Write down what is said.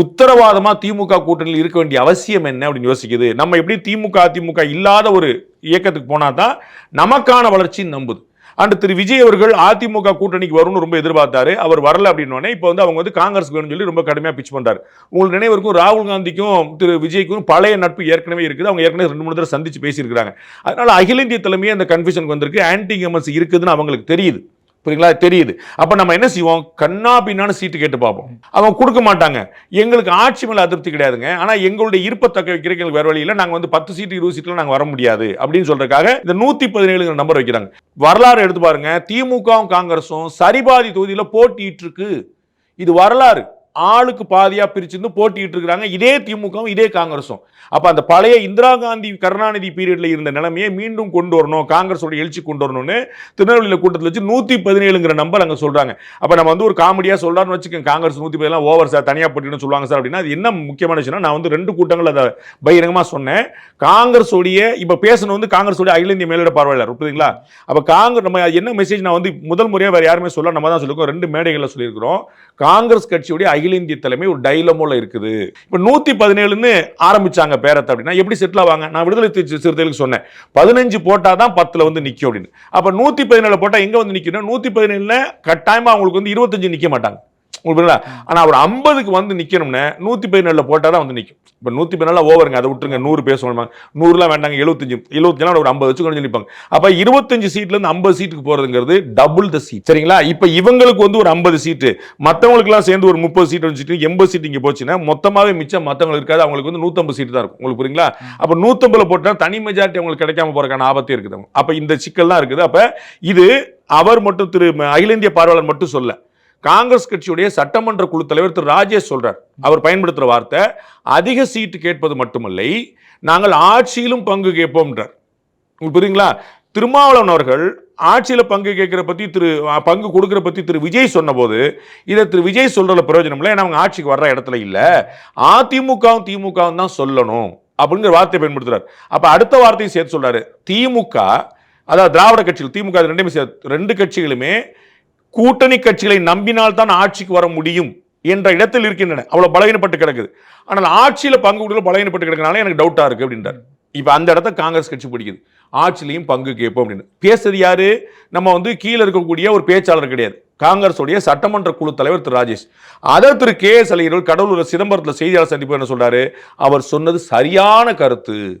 உத்தரவாதமாக திமுக கூட்டணியில் இருக்க வேண்டிய அவசியம் என்ன அப்படின்னு யோசிக்குது. நம்ம எப்படி திமுக அதிமுக இல்லாத ஒரு இயக்கத்துக்கு போனா தான் நமக்கான வளர்ச்சின்னு நம்புது. அண்ட் திரு விஜய் அவர்கள் அதிமுக கூட்டணிக்கு வரும்னு ரொம்ப எதிர்பார்த்தாரு. அவர் வரல அப்படின்னோடனே இப்போ வந்து அவங்க வந்து காங்கிரஸ் வேணும்னு சொல்லி ரொம்ப கடுமையாக பிச் பண்ணுறாரு உங்களுக்கு நினைவருக்கும் ராகுல் காந்திக்கும் திரு விஜய்க்கும் பழைய நட்பு ஏற்கனவே இருக்குது. அவங்க ஏற்கனவே ரெண்டு மூணு தடவை சந்திச்சு பேசியிருக்காங்க அதனால அகில இந்திய தலைமையே அந்த கன்ஃபியூஷனுக்கு வந்திருக்கு. ஆன்டி எம்எஸ் இருக்குதுன்னு அவங்களுக்கு தெரியுது. புரியுங்களா? தெரியுது. அப்போ நம்ம என்ன செய்வோம்? கண்ணா பின்னான்னு சீட்டு கேட்டு பார்ப்போம். அவங்க கொடுக்க மாட்டாங்க. எங்களுக்கு ஆட்சி மேலே அதிருப்தி கிடையாதுங்க. ஆனால் எங்களுடைய இருப்பை தக்க வைக்கிறதுக்கு எங்களுக்கு வேறு வழியில் நாங்கள் வந்து பத்து சீட்டு இருபது சீட்டில் நாங்கள் வர முடியாது. அப்படின்னு சொல்கிறதுக்காக இந்த நூற்றி பதினேழுங்கிற நம்பர் வைக்கிறாங்க. வரலாறு எடுத்து பாருங்க. திமுகவும் காங்கிரஸும் சரிபாதி தொகுதியில் போட்டிட்டு இருக்கு இது வரலாறு. ஆளுக்கு பாதியாக பிரிச்சிருந்து போட்டிட்டு இருக்கிறாங்க. இதே திமுகவும் இதே காங்கிரஸும் அப்போ அந்த பழைய இந்திரா காந்தி கருணாநிதி பீரியடில் இருந்த நிலைமையை மீண்டும் கொண்டு வரணும். காங்கிரஸோட எழுச்சி கொண்டு வரணும்னு திருநெல்வேலியில் கூட்டத்தில் வச்சு நூற்றி பதினேழுங்கிற நம்பர் அங்கே சொல்கிறாங்க அப்போ நம்ம வந்து ஒரு காமெடியாக சொல்கிறான்னு வச்சுக்கோங்க. காங்கிரஸ் நூற்றி பதினேழு ஓவர் சார் தனியாக போட்டின்னு சொல்லுவாங்க சார் அப்படின்னா அது என்ன முக்கியமான விஷயம்னா நான் வந்து ரெண்டு கூட்டங்கள் அதை பகிரங்கமாக சொன்னேன். காங்கிரஸோடைய இப்போ பேசணும் வந்து காங்கிரஸோடைய அகில இந்திய மேலிட பார்வையாளர் புரியுதுங்களா? அப்போ காங்கிரஸ் நம்ம என்ன மெசேஜ் நான் வந்து முதல் முறையாக வேறு யாருமே சொல்ல நம்ம தான் சொல்லிருக்கோம் ரெண்டு மேடைகளில் சொல்லியிருக்கிறோம். காங்கிரஸ் கட்சியுடைய அகில இந்திய தலைமை ஒரு டைலமோல இருக்குது. இப்ப நூத்தி பதினேழுன்னு ஆரம்பிச்சாங்க பேரத்தை அப்படின்னா எப்படி செட்டில் ஆவாங்க? நான் விடுதலை சிறுத்தைகளுக்கு சொன்னேன். பதினஞ்சு போட்டால் தான் பத்துல வந்து நிற்கும் அப்படின்னு. அப்ப நூத்தி பதினேழு போட்டா எங்க வந்து நிக்கணும் நூத்தி பதினேழுல கட்டாயமா அவங்களுக்கு வந்து இருபத்தஞ்சு நிக்க மாட்டாங்க. உங்களுக்கு புரியுதா? அவர் ஐம்பதுக்கு வந்து நிக்கணும்னா நூற்றி பதினேழில் போட்டால் தான் வந்து நிற்கும் இப்போ நூற்றி பதினாலாம் ஓவருங்க அதை விட்டுருங்க நூறு பேசுவாங்க நூறுலாம் வேண்டாங்க எழுபத்தஞ்சு எழுபத்தஞ்சுலாம் ஒரு ஐம்பது வச்சு கொஞ்சம் நிற்பாங்க அப்போ இருபத்தஞ்சு சீட்லேருந்து ஐம்பது சீட்டுக்கு போகிறதுங்கிறது டபுள் த சீட் சரிங்களா? இப்போ இவங்களுக்கு வந்து ஒரு ஐம்பது சீட்டு. மற்றவங்களுக்குலாம் சேர்ந்து ஒரு முப்பது சீட் வச்சுட்டு எண்பது சீட் இங்கே போச்சுன்னா மொத்தமாகவே மிச்சம் மற்றவங்களுக்கு இருக்காது அவங்களுக்கு வந்து நூற்றம்பது சீட் தான் இருக்கும். உங்களுக்கு புரியுங்களா? அப்போ நூற்றம்பதில் போட்டால் தனி மெஜாரிட்டி அவங்களுக்கு கிடைக்காம போகிறக்கான ஆபத்தே இருக்குது. அப்போ இந்த சிக்கல் தான் இருக்குது. அப்போ இது அவர் மட்டும் திரு அகில இந்திய பார்வையாளர் மட்டும் சொல்ல. காங்கிரஸ் கட்சியுடைய சட்டமன்ற குழு தலைவர் திரு ராஜேஷ் சொல்றார். அவர் பயன்படுத்துகிற வார்த்தை அதிக சீட்டு கேட்பது மட்டுமில்லை நாங்கள் ஆட்சியிலும் பங்கு கேட்போம்ன்றார். புரியுங்களா திருமாவளவன் அவர்கள் ஆட்சியில் பங்கு கேட்கிற பற்றி திரு பங்கு கொடுக்குற பற்றி திரு விஜய் சொன்னபோது இதை திரு விஜய் சொல்கிற பிரயோஜனம் இல்லை ஏன்னா அவங்க ஆட்சிக்கு வர்ற இடத்துல இல்லை. அதிமுகவும் திமுகவும் தான் சொல்லணும் அப்படிங்கிற வார்த்தையை பயன்படுத்துறாரு. அப்போ அடுத்த வார்த்தையும் சேர்த்து சொல்கிறாரு திமுக அதாவது திராவிட கட்சிகள் திமுக ரெண்டுமே சேர்த்து ரெண்டு கட்சிகளுமே கூட்டணி கட்சிகளை நம்பினால் தான் ஆட்சிக்கு வர முடியும் என்ற இடத்தில் இருக்கின்றன. அவ்வளோ பலகீனப்பட்டு கிடக்குது. ஆனால் ஆட்சியில் பங்கு கொடுக்கல பலகீனப்பட்டு கிடக்கனால எனக்கு டவுட்டாக இருக்குது அப்படின்றார். இப்போ அந்த இடத்த காங்கிரஸ் கட்சி பிடிக்குது. ஆட்சிலையும் பங்கு கேட்போம் அப்படின்னு. பேசுறது யாரு? நம்ம வந்து கீழே இருக்கக்கூடிய ஒரு பேச்சாளர் கிடையாது. காங்கிரஸுடைய சட்டமன்ற குழு தலைவர் திரு ராஜேஷ். அதை திரு கே எஸ் அலையர்கள் கடலூர் சிதம்பரத்தில் செய்தியாளர் சந்திப்பு என்ன சொல்றாரு? அவர் சொன்னது சரியான கருத்து.